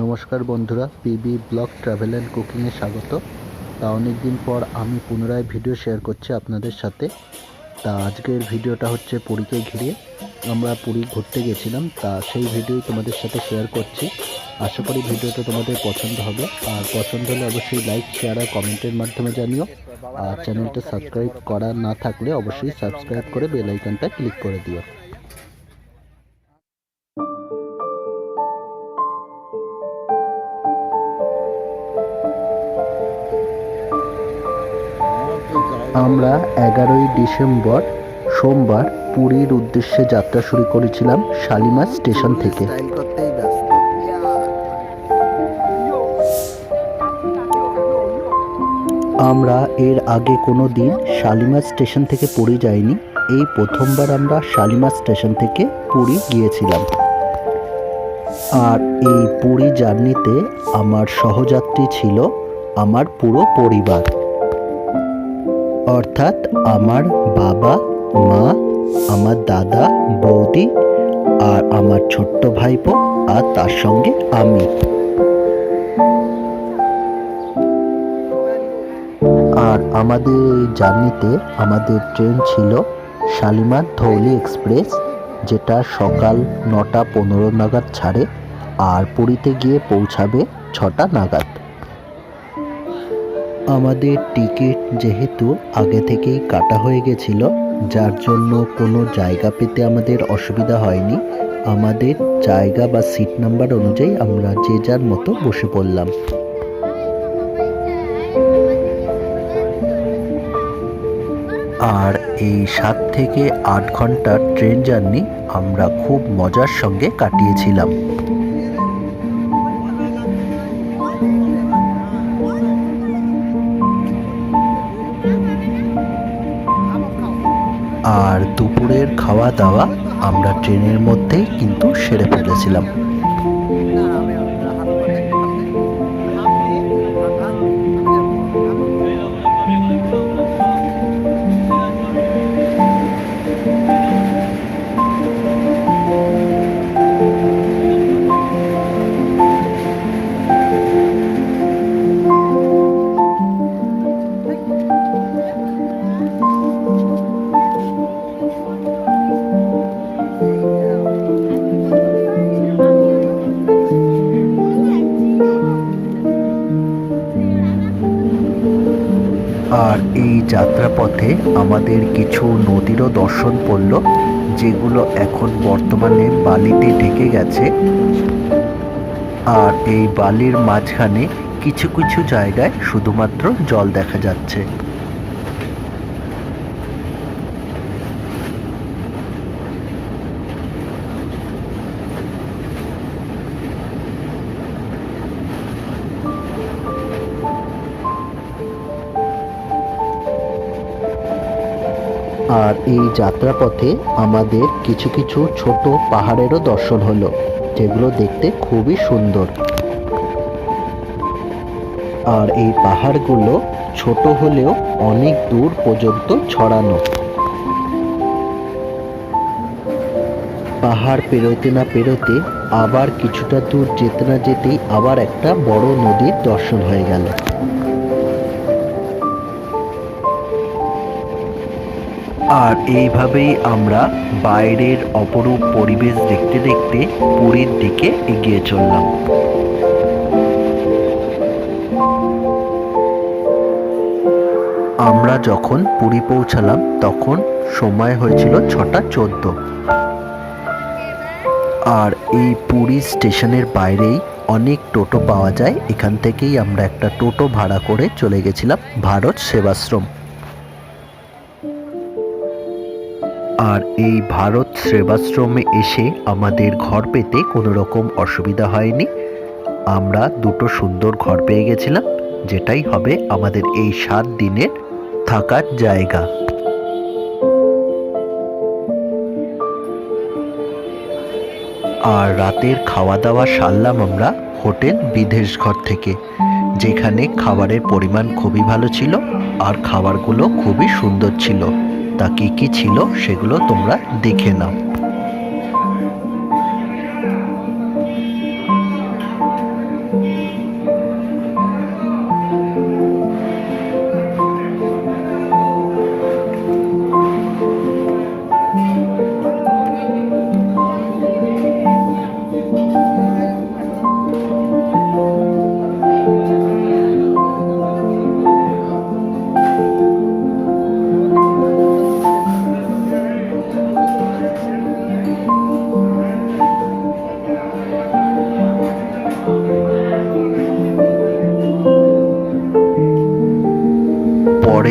নমস্কার বন্ধুরা, PB blog travel and কুকিংয়ে স্বাগত। তা অনেক দিন পর আমি পুনরায় ভিডিও শেয়ার করছি আপনাদের সাথে। তা আজকের ভিডিওটা হচ্ছে পুরীকে ঘিরে। আমরা পুরী ঘুরতে গেছিলাম, তা সেই ভিডিও তোমাদের সাথে শেয়ার করছি। আশা করি ভিডিওটা তোমাদের পছন্দ হবে। আর পছন্দ হলে অবশ্যই লাইক, শেয়ার আর কমেন্টের মাধ্যমে জানিও। আর চ্যানেলটা সাবস্ক্রাইব করা না থাকলে অবশ্যই সাবস্ক্রাইব করে বেল আইকনটা ক্লিক করে দিও। আমরা এগারোই ডিসেম্বর সোমবার পুরীর উদ্দেশ্যে যাত্রা শুরু করেছিলাম শালিমার স্টেশন থেকে। আমরা এর আগে কোনো দিন শালিমার স্টেশন থেকে পুরী যাইনি এই প্রথমবার আমরা শালিমার স্টেশন থেকে পুরী গিয়েছিলাম। আর এই পুরী জার্নিতে আমার সহযাত্রী ছিল আমার পুরো পরিবার। অর্থাৎ আমার বাবা, মা, আমার দাদা, বৌদি, আর আমার ছোট্ট ভাইপো আর তার সঙ্গে আমি। আর আমাদের জার্নিতে আমাদের ট্রেন ছিল শালিমার ধৌলি এক্সপ্রেস, যেটা সকাল নটা পনেরো নাগাদ ছাড়ে আর পুরীতে গিয়ে পৌঁছাবে ছটা নাগাদ। আমাদের টিকিট যেহেতু আগে থেকেই কাটা হয়ে গেছিল, যার জন্য কোনো জায়গা পেতে আমাদের অসুবিধা হয়নি। আমাদের জায়গা বা সিট নাম্বার অনুযায়ী আমরা যে যার মতো বসে পড়লাম। আর এই সাত থেকে আট ঘণ্টার ট্রেন জার্নি আমরা খুব মজার সঙ্গে কাটিয়েছিলাম। দাওয়া আমরা ট্রেনের মধ্যেই কিন্তু সেরে ফেলেছিলাম। যাত্রাপথে আমাদের কিছু নদীরও দর্শন পড়ল, যেগুলো এখন বর্তমানে বালিতে ঢেকে গেছে। আর এই বালির মাঝখানে কিছু কিছু জায়গায় শুধুমাত্র জল দেখা যাচ্ছে। আর এই যাত্রাপথে আমাদের কিছু কিছু ছোট পাহাড়েরও দর্শন হলো, যেগুলো দেখতে খুবই সুন্দর। আর এই পাহাড়গুলো ছোট হলেও অনেক দূর পর্যন্ত ছড়ানো। পাহাড় পেরোতে না পেরোতে আবার কিছুটা দূর যেতে না যেতেই আবার একটা বড় নদীর দর্শন হয়ে গেল। আর এইভাবেই আমরা বাইরের অপরূপ পরিবেশ দেখতে দেখতে পুরীর দিকে এগিয়ে চললাম। আমরা যখন পুরী পৌঁছালাম, তখন সময় হয়েছিল ছটা চোদ্দ। আর এই পুরী স্টেশনের বাইরেই অনেক টোটো পাওয়া যায়। এখান থেকেই আমরা একটা টোটো ভাড়া করে চলে গেছিলাম ভারত সেবাশ্রম। আর এই ভারত সেবাশ্রমে এসে আমাদের ঘর পেতে কোনো রকম অসুবিধা হয়নি। আমরা দুটো সুন্দর ঘর পেয়ে গেছিলাম, যেটাই হবে আমাদের এই সাত দিনের থাকার জায়গা। আর রাতের খাওয়া দাওয়া সারলাম আমরা হোটেল বিদেশ ঘর থেকে, যেখানে খাবারের পরিমাণ খুবই ভালো ছিল আর খাবারগুলো খুবই সুন্দর ছিল। তা কী কী ছিল সেগুলো তোমরা দেখে নাও।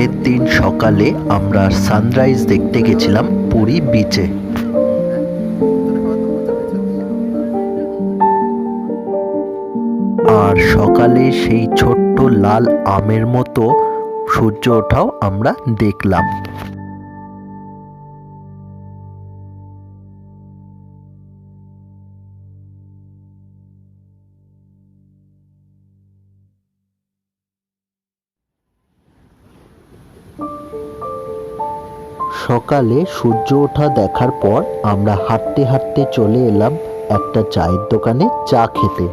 পরের দিন সকালে আমরা সানরাইজ দেখতে গেছিলাম পুরী বিচে আর সকালে সেই ছোট্ট লাল আমের মতো সূর্য ওঠাও আমরা দেখলাম। সকালে সূর্য ওঠা দেখার পর আমরা হাঁটতে হাঁটতে চলে এলাম একটা চায়ের দোকানে চা খেতে।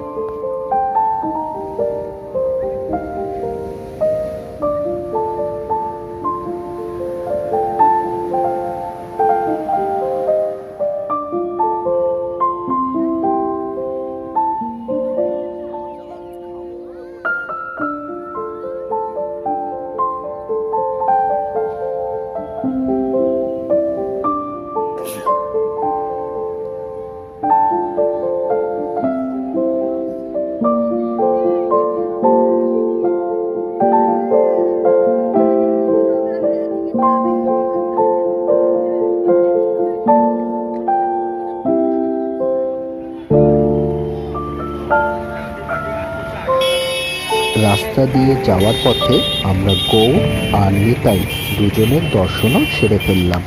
রাস্তা দিয়ে যাওয়ার পথে আমরা গৌর আর নিতাই দুজনের দর্শনও সেরে ফেললাম।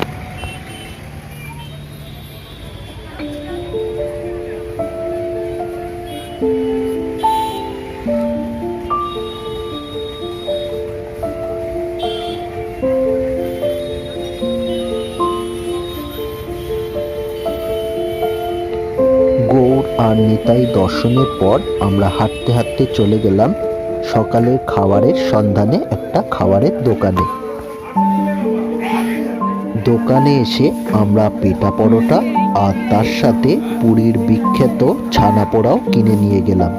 আর নিতাই দর্শনের পর আমরা হাঁটতে হাঁটতে চলে গেলাম সকালের খাবারের সন্ধানে একটা খাবারের দোকানে। দোকানে এসে আমরা পেটা পরোটা আর তার সাথে পুরীর বিখ্যাত ছানা পোড়াও কিনে নিয়ে গেলাম।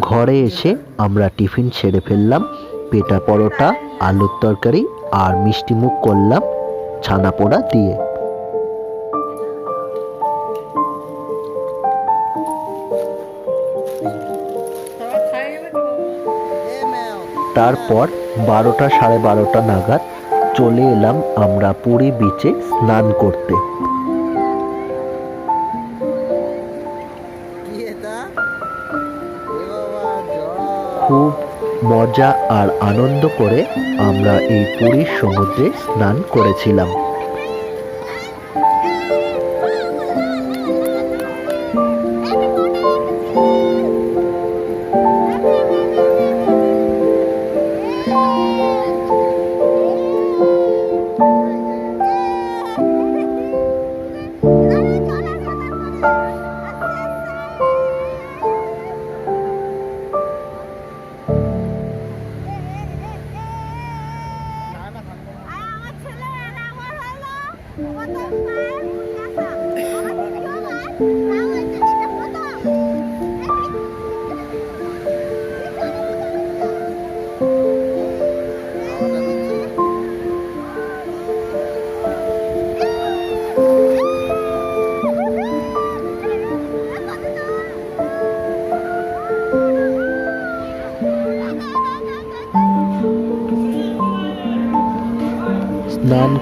ঘরে এসে আমরা টিফিন সেরে ফেললাম, পেটা পরোটা, আলুর তরকারি আর মিষ্টি মুখ করলাম ছানা পোড়া দিয়ে। তারপর বারোটা সাড়ে বারোটা নাগাদ চলে এলাম আমরা পুরী বিচে স্নান করতে। মজা আর আনন্দ করে আমরা এই পুরীর সমুদ্রে স্নান করেছিলাম। স্নান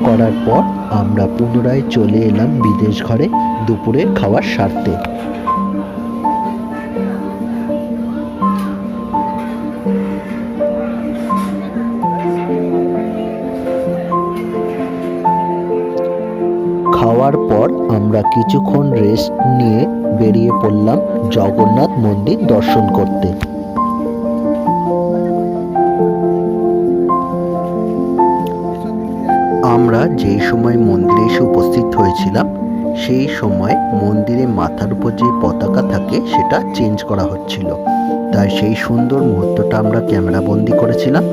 করার পর আমরা পুনরায় চলে এলাম বিদেশ ঘরে দুপুরের খাওয়ার স্বার্থে। খাওয়ার পর আমরা কিছুক্ষণ রেস্ট নিয়ে বেরিয়ে পড়লাম জগন্নাথ মন্দির দর্শন করতে। আমরা যেই সময় মন্দিরে এসে উপস্থিত হয়েছিলাম, সেই সময় মন্দিরে মাথার উপর যে পতাকা থাকে সেটা চেঞ্জ করা হচ্ছিল। তাই সেই সুন্দর মুহূর্তটা আমরা ক্যামেরা বন্দি করেছিলাম।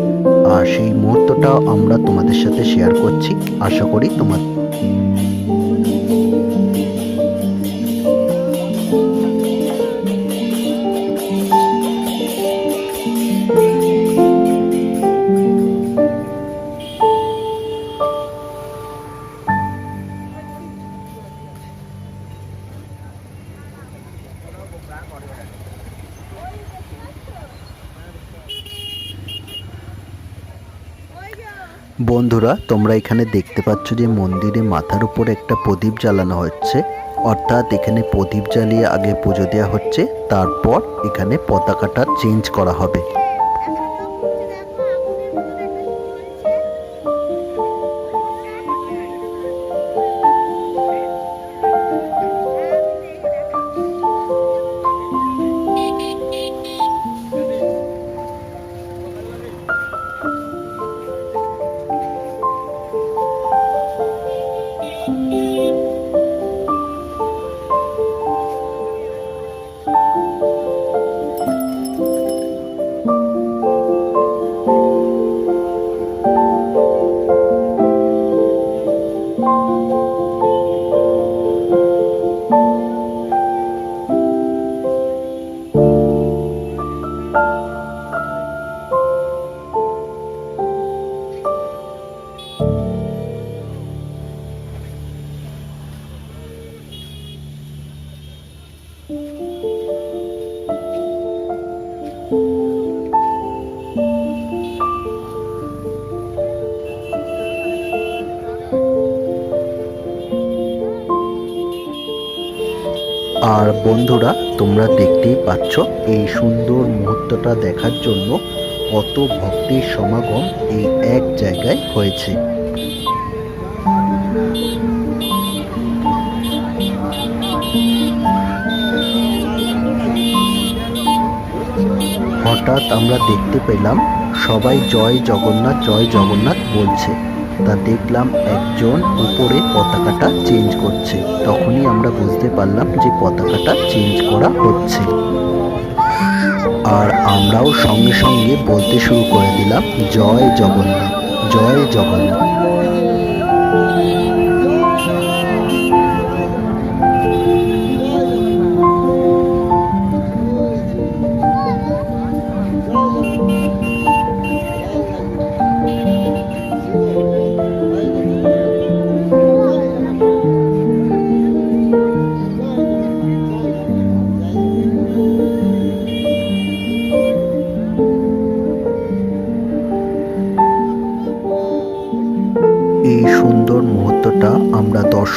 আর সেই মুহূর্তটাও আমরা তোমাদের সাথে শেয়ার করছি। আশা করি তোমার বন্ধুরা, তোমরা এখানে দেখতে পাচ্ছ যে মন্দিরে মাথার উপর একটা প্রদীপ জ্বালানো হচ্ছে। অর্থাৎ এখানে প্রদীপ জ্বালিয়ে আগে পুজো দেওয়া হচ্ছে, তারপর এখানে পতাকাটা চেঞ্জ করা হবে। আর বন্ধুরা, তোমরা দেখতেই পাচ্ছ এই সুন্দর মুহূর্তটা দেখার জন্য কত ভক্তির সমাগম এই এক জায়গায় হয়েছে। হঠাৎ আমরা দেখতে পেলাম, সবাই জয় জগন্নাথ জয় জগন্নাথ বলছে। তা দেখলাম একজন উপরে পতাকাটা চেঞ্জ করছে। আমরা বুঝতে পারলাম যে পতাকাটা চেঞ্জ করা হচ্ছে। আর আমরাও সঙ্গে সঙ্গে বলতে শুরু করে দিলাম, জয় জগন্নাথ জয় জগন্নাথ।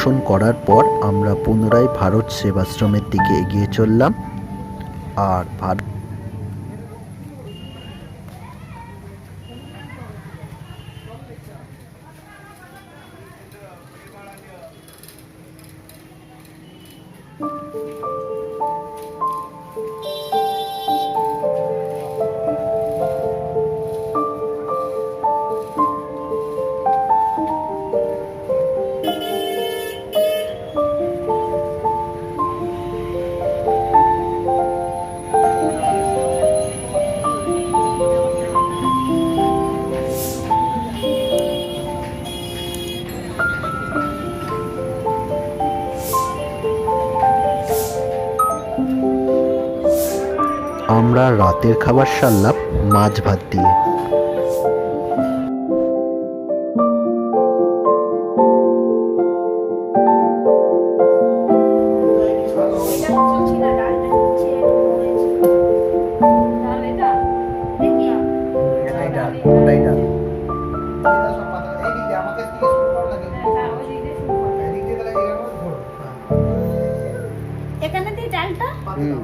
দর্শন করার পর আমরা পুনরায় ভারত সেবাশ্রমের দিকে এগিয়ে চললাম। আর ভারত আমরা রাতের খাবার সারলাম মাছ ভাত দিয়ে এখানে দিয়ে ডালটা হুম।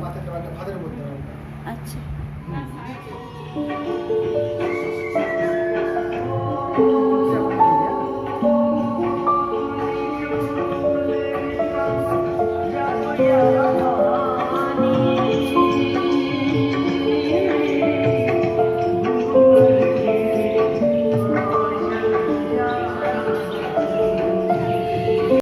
আচ্ছা।